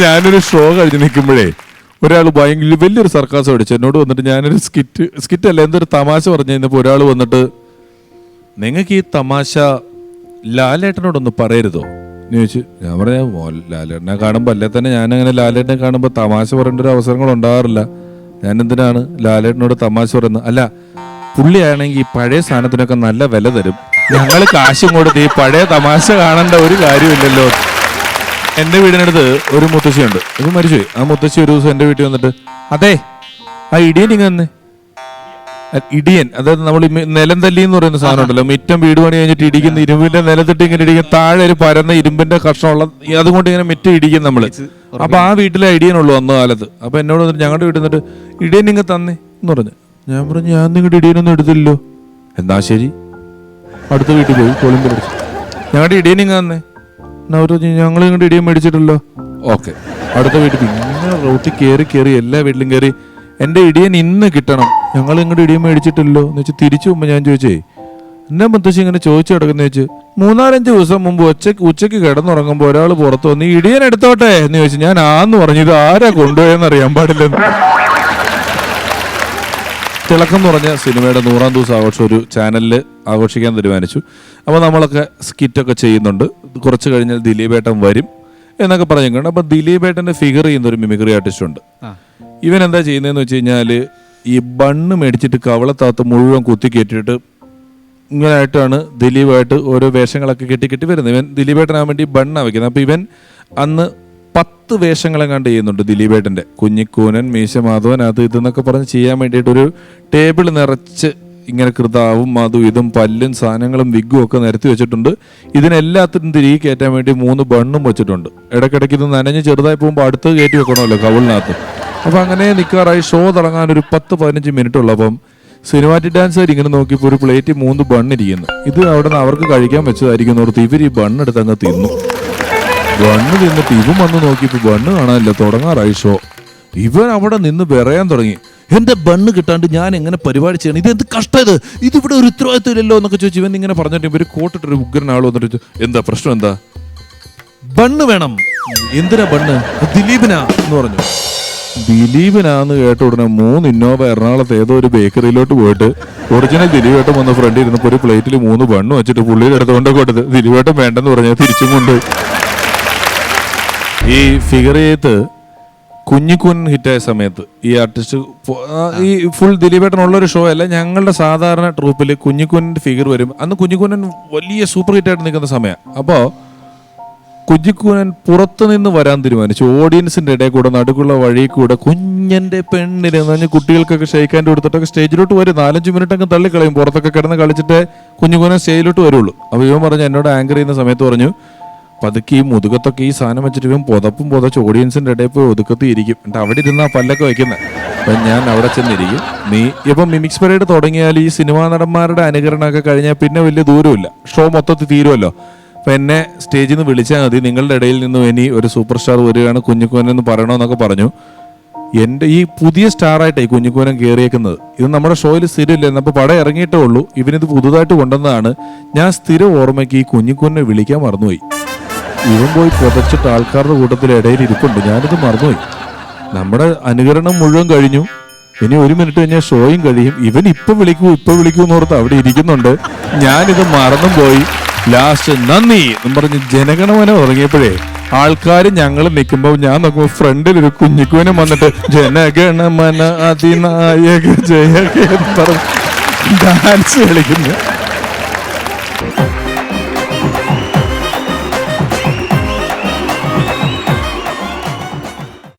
ഞാനൊരു ഷോ കഴിഞ്ഞ് നിൽക്കുമ്പോഴേ ഒരാൾ ഭയങ്കര വലിയൊരു സർക്കാസ് അടിച്ചു. എന്നോട് വന്നിട്ട് ഞാനൊരു സ്കിറ്റ് സ്കിറ്റ് അല്ല എന്തൊരു തമാശ പറഞ്ഞു കഴിഞ്ഞപ്പോൾ ഒരാൾ വന്നിട്ട് നിങ്ങൾക്ക് ഈ തമാശ ലാലേട്ടനോടൊന്ന് പറയരുതോ? എന്ന് ചോദിച്ചു. ഞാൻ പറയാം ലാലേട്ടനെ കാണുമ്പോൾ അല്ലേ തന്നെ ഞാനങ്ങനെ ലാലേട്ടനെ കാണുമ്പോൾ തമാശ പറയേണ്ട ഒരു അവസരങ്ങൾ ഉണ്ടാകാറില്ല. ഞാൻ എന്തിനാണ് ലാലേട്ടനോട് തമാശ പറയുന്നത്? അല്ല പുള്ളിയാണെങ്കിൽ പഴയ സാധനത്തിനൊക്കെ നല്ല വില തരും. ഞങ്ങൾ കാശും കൊടുത്ത് ഈ പഴയ തമാശ കാണേണ്ട ഒരു കാര്യമില്ലല്ലോ. എന്റെ വീടിനടുത്ത് ഒരു മുത്തശ്ശിയുണ്ട്. ഇത് മരിച്ചുപോയി. ആ മുത്തശ്ശി ഒരു ദിവസം എന്റെ വീട്ടിൽ വന്നിട്ട് അതെ ആ ഇടിയൻ ഇങ്ങനെ തന്നെ ഇടിയൻ. അതായത് നമ്മൾ നിലം തല്ലി എന്ന് പറയുന്ന സാധനം ഉണ്ടല്ലോ. മിറ്റം വീട് പണി കഴിഞ്ഞിട്ട് ഇടിക്കുന്ന ഇരുമ്പിന്റെ നിലത്തിട്ട് ഇങ്ങനെ ഇടിക്കും താഴെ ഒരു പരന്ന ഇരുമ്പിന്റെ കഷ്ണമുള്ള അതുകൊണ്ട് ഇങ്ങനെ മിറ്റം ഇടിക്കും നമ്മൾ. അപ്പൊ ആ വീട്ടിലെ ഇടിയനുള്ളൂ അന്ന് കാലത്ത്. അപ്പൊ എന്നോട് വന്നിട്ട് ഞങ്ങളുടെ വീട്ടിൽ നിന്നിട്ട് ഇടിയൻ ഇങ്ങ് തന്നെ എന്ന് പറഞ്ഞു. ഞാൻ പറഞ്ഞു ഞാൻ നിങ്ങളുടെ ഇടിയനൊന്നും എടുത്തില്ലല്ലോ. എന്നാ ശരി? അടുത്ത വീട്ടിൽ പോയി കൊളിമ്പ് ഞങ്ങളുടെ ഇടിയൻ ഇങ്ങ് തന്നെ എന്നാ ഇടിയും മേടിച്ചിട്ടല്ലോ. ഓക്കെ. അടുത്ത വീട്ടിൽ പിന്നെ റോട്ടിൽ കയറി കയറി എല്ലാ വീട്ടിലും കയറി എന്റെ ഇടിയൻ ഇന്ന് കിട്ടണം. ഞങ്ങൾ ഇങ്ങോട്ട് ഇടിയും മേടിച്ചിട്ടില്ലല്ലോ എന്ന് വെച്ച് തിരിച്ചു മുമ്പ് ഞാൻ ചോദിച്ചേ എന്നെ മുത്തശ്ശി ഇങ്ങനെ ചോദിച്ചു കിടക്കുന്ന വെച്ച് മൂന്നാലഞ്ച് ദിവസം മുമ്പ് ഉച്ചയ്ക്ക് ഉച്ചയ്ക്ക് കിടന്നുറങ്ങുമ്പോൾ ഒരാൾ പുറത്തു വന്ന് ഇടിയൻ എടുത്തോട്ടെ? എന്ന് ചോദിച്ചു ഞാൻ ആന്ന് പറഞ്ഞു ഇത് ആരാ കൊണ്ടുപോയെന്ന് അറിയാൻ പാടില്ലെന്ന്. തിളക്കം എന്ന് പറഞ്ഞ സിനിമയുടെ നൂറാം ദിവസം ആഘോഷം ഒരു ചാനലിൽ ആഘോഷിക്കാൻ തീരുമാനിച്ചു. അപ്പോൾ നമ്മളൊക്കെ സ്കിറ്റൊക്കെ ചെയ്യുന്നുണ്ട്. കുറച്ച് കഴിഞ്ഞാൽ ദിലീപേട്ടൻ വരും എന്നൊക്കെ പറഞ്ഞിട്ടുണ്ട്. അപ്പോൾ ദിലീപേട്ടന്റെ ഫിഗർ ചെയ്യുന്ന ഒരു മിമിക്രി ആർട്ടിസ്റ്റ് ഉണ്ട്. ഇവൻ എന്താ ചെയ്യുന്നതെന്ന് വെച്ച് കഴിഞ്ഞാൽ ഈ ബണ്ണ് മേടിച്ചിട്ട് കവളത്താത്ത് മുഴുവൻ കുത്തി കയറ്റിയിട്ട് ഇങ്ങനായിട്ടാണ് ദിലീപായിട്ട് ഓരോ വേഷങ്ങളൊക്കെ കെട്ടി കെട്ടി വരുന്നത്. ഇവൻ ദിലീപേട്ടനാകാൻ വേണ്ടി ബണ്ണാണ് വയ്ക്കുന്നത് അപ്പോൾ ഇവൻ അന്ന് പത്ത് വേഷങ്ങളെങ്ങാണ്ട് ചെയ്യുന്നുണ്ട് ദിലീപേട്ടന്റെ കുഞ്ഞിക്കൂനൻ മീശമാധവൻ അത് ഇതെന്നൊക്കെ പറഞ്ഞ് ചെയ്യാൻ വേണ്ടിയിട്ട് ഒരു ടേബിൾ നിറച്ച് ഇങ്ങനെ കൃതാവും അതും ഇതും പല്ലും സാധനങ്ങളും വിഗ്ഗും ഒക്കെ നിരത്തി വെച്ചിട്ടുണ്ട്. ഇതിനെല്ലാത്തിനും തിരികെ കയറ്റാൻ വേണ്ടി മൂന്ന് ബണ്ണും വെച്ചിട്ടുണ്ട്. ഇടയ്ക്കിടയ്ക്ക് ഇത് നനഞ്ഞ് ചെറുതായി പോകുമ്പോൾ അടുത്ത് കയറ്റി വെക്കണമല്ലോ കവിളിനകത്ത്. അപ്പം അങ്ങനെ നിൽക്കാറായി ഷോ തുടങ്ങാൻ ഒരു പത്ത് പതിനഞ്ച് മിനിറ്റ് ഉള്ളപ്പം സിനിമാറ്റിക് ഡാൻസുകാർ ഇങ്ങനെ നോക്കിയപ്പോൾ ഒരു പ്ലേറ്റ് മൂന്ന് ബണ്ണിരിക്കുന്നു ഇത് അവിടെ നിന്ന് അവർക്ക് കഴിക്കാൻ വെച്ചതായിരിക്കും ഓർത്ത് ഇവർ ഈ ബണ്ണെടുത്ത് അങ്ങ് തിന്നു. ബണ്ണ് തിന്നിട്ട് ഇവൻ വന്ന് നോക്കിയപ്പോൾ ബണ്ണ് കാണാനില്ല. തുടങ്ങാറായി ഷോ. ഇവൻ അവിടെ നിന്ന് വിറയാൻ തുടങ്ങി. എന്റെ ബണ്ണ് കിട്ടാണ്ട് ഞാൻ എങ്ങനെ പരിപാടി ചെയ്യണം? ഇത് എന്ത് കഷ്ടം ഇത്? ഇതിവിടെ ഒരു ഉത്തരവാദിത്വം ഇല്ലല്ലോ എന്നൊക്കെ ചോദിച്ചു ഇവൻ ഇങ്ങനെ പറഞ്ഞിട്ട് ഇവർ കോട്ടിട്ടൊരു ഉഗ്രൻ ആൾ വന്നിട്ട് എന്താ പ്രശ്നം എന്താ? ബണ്ണ് വേണം. എന്തിനാ ബണ്ണ്? ദിലീപിനാ എന്ന് പറഞ്ഞു. ദിലീപിനാന്ന് കേട്ട ഉടനെ മൂന്ന് ഇന്നോവ എറണാകുളത്ത് ഏതോ ഒരു ബേക്കറിയിലോട്ട് പോയിട്ട് ഒറിജിനൽ ദിലീപേട്ടൻ വന്ന ഫ്രണ്ടിൽ ഇരുന്നപ്പോൾ ഒരു പ്ലേറ്റിൽ മൂന്ന് ബണ്ണ് വെച്ചിട്ട് പുള്ളിയുടെ എടുത്തുകൊണ്ട് കൊടുത്ത് ദിലീപേട്ടൻ വേണ്ടെന്ന് പറഞ്ഞാൽ തിരിച്ചും കൊണ്ട് ഈ ഫിഗർ ചെയ്ത് കുഞ്ഞിക്കുൻ ഹിറ്റായ സമയത്ത് ഈ ആർട്ടിസ്റ്റ് ഈ ഫുൾ ദിലീപേട്ടനുള്ള ഒരു ഷോ അല്ല ഞങ്ങളുടെ സാധാരണ ട്രൂപ്പിൽ കുഞ്ഞിക്കുന്നിന്റെ ഫിഗർ വരും. അന്ന് കുഞ്ഞിക്കുന്നൻ വലിയ സൂപ്പർ ഹിറ്റായിട്ട് നിൽക്കുന്ന സമയം. അപ്പോൾ കുഞ്ഞിക്കുനൻ പുറത്തു നിന്ന് വരാൻ തീരുമാനിച്ചു. ഓഡിയൻസിന്റെ ഇടയിൽ കൂടെ നടുക്കുള്ള വഴി കൂടെ കുഞ്ഞന്റെ പെണ്ണിൽ പറഞ്ഞ് കുട്ടികൾക്കൊക്കെ ഷെയ്ക്കാന്റെ കൊടുത്തിട്ടൊക്കെ സ്റ്റേജിലോട്ട് വരും. നാലഞ്ച് മിനിറ്റ് അങ്ങ് തള്ളിക്കളയും. പുറത്തൊക്കെ കിടന്ന് കളിച്ചിട്ട് കുഞ്ഞിക്കുനൻ സ്റ്റേജിലോട്ട് വരുള്ളൂ. അപ്പോൾ ഇവൻ പറഞ്ഞു എന്നോട് ആങ്കർ ചെയ്യുന്ന സമയത്ത് പറഞ്ഞു പതുക്കെ ഈ മുതുകത്തൊക്കെ ഈ സാധനം വെച്ചിട്ട് ഇവൻ പുതപ്പും പുതച്ച് ഓഡിയൻസിന്റെ ഇടയിൽ പോയി ഒതുക്കത്തി ഇരിക്കും. എന്നിട്ട് അവിടെ ഇരുന്ന പല്ലൊക്കെ വെക്കുന്നത് അപ്പം ഞാൻ അവിടെ ചെന്നിരിക്കും. നീ ഇപ്പം മിമിക്സ് പരേഡ് തുടങ്ങിയാൽ ഈ സിനിമാ നടന്മാരുടെ അനുകരണമൊക്കെ കഴിഞ്ഞാൽ പിന്നെ വലിയ ദൂരമില്ല ഷോ മൊത്തത്തിൽ തീരുമല്ലോ. അപ്പം എന്നെ സ്റ്റേജിൽ നിന്ന് വിളിച്ചാൽ മതി. നിങ്ങളുടെ ഇടയിൽ നിന്നും ഇനി ഒരു സൂപ്പർ സ്റ്റാർ വരികയാണ് കുഞ്ഞുക്കോനെന്ന് പറയണമെന്നൊക്കെ പറഞ്ഞു. എന്റെ ഈ പുതിയ സ്റ്റാറായിട്ടേ ഈ കുഞ്ഞുക്കോനൻ കയറിയേക്കുന്നത് ഇത് നമ്മുടെ ഷോയിൽ സ്ഥിരമില്ല. അപ്പോൾ പടം ഇറങ്ങിയിട്ടേ ഉള്ളൂ. ഇവനിത് പുതുതായിട്ട് കൊണ്ടുവന്നതാണ്. ഞാൻ സ്ഥിര ഓർമ്മയ്ക്ക് ഈ കുഞ്ഞുക്കോനെ വിളിക്കാൻ മറന്നുപോയി. ഇവൻ പോയി പുതച്ചിട്ട് ആൾക്കാരുടെ കൂട്ടത്തിൽ ഇടയിൽ ഇരിപ്പുണ്ട് ഞാനിത് മറന്നുപോയി. നമ്മുടെ അനുകരണം മുഴുവൻ കഴിഞ്ഞു. ഇനി ഒരു മിനിറ്റ് കഴിഞ്ഞാൽ ഷോയും കഴിയും. ഇവൻ ഇപ്പൊ വിളിക്കൂ ഇപ്പൊ വിളിക്കൂ എന്ന് ഓർത്ത് അവിടെ ഇരിക്കുന്നുണ്ട്. ഞാനിത് മറന്നും പോയി ലാസ്റ്റ് നന്ദി എന്ന് പറഞ്ഞ് ജനഗണമന ഉറങ്ങിയപ്പോഴേ ആൾക്കാർ ഞങ്ങൾ നിൽക്കുമ്പോൾ ഞാൻ നോക്കുമ്പോൾ ഫ്രണ്ടിൽ ഒരു കുഞ്ഞിക്കുവനും വന്നിട്ട് ജനഗണമന അതിനായക ജയ ഡാൻസ് കളിക്കുന്നു.